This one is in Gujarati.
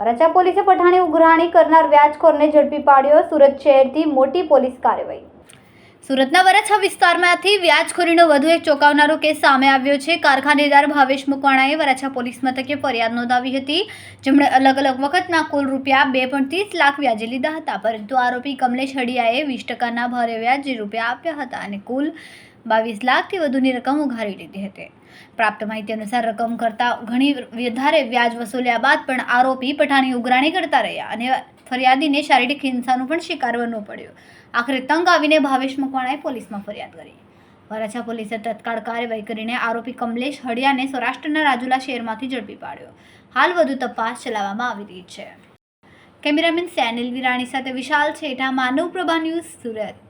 વરાછા પોલીસે પઠાણી ઉઘરાણી કરનાર વ્યાજખોરને ઝડપી પાડ્યો. સુરત શહેરથી મોટી પોલીસ કાર્યવાહી. સુરતના વરાછા વિસ્તારમાંથી વ્યાજખોરીનો વધુ એક ચોંકાવનારો કેસ સામે આવ્યો છે. કારખાનેદાર ભાવેશ મુકવાણાએ વરાછા પોલીસ મથકે ફરિયાદ નોંધાવી હતી. જેમણે અલગ અલગ વખતના કુલ રૂપિયા બે પણ ત્રીસ લાખ વ્યાજે લીધા હતા. પરંતુ આરોપી કમલેશ હડિયાએ વીસ ટકાના ભારે વ્યાજે રૂપિયા આપ્યા હતા અને કુલ બાવીસ લાખથી વધુની રકમ ઉઘારી લીધી હતી. પ્રાપ્ત માહિતી અનુસાર રકમ કરતાં ઘણી વધારે વ્યાજ વસૂલ્યા બાદ પણ આરોપી પઠાણી ઉઘરાણી કરતા રહ્યા અને ફરિયાદીને શારીરિક હિંસાનો પણ શિકાર બનવો પડ્યો. આખરે તંગ આવીને ભાવેશ મકવાણાએ પોલીસમાં ફરિયાદ કરી. વરાછા પોલીસે તત્કાળ કાર્યવાહી કરીને આરોપી કમલેશ હડિયાને સૌરાષ્ટ્રના રાજુલા શહેરમાંથી ઝડપી પાડ્યો. હાલ વધુ તપાસ ચલાવવામાં આવી રહી છે. કેમેરામેન સેનિલ વિરાણી સાથે વિશાલ છેઠા, માનવ પ્રભા ન્યૂઝ સુરત.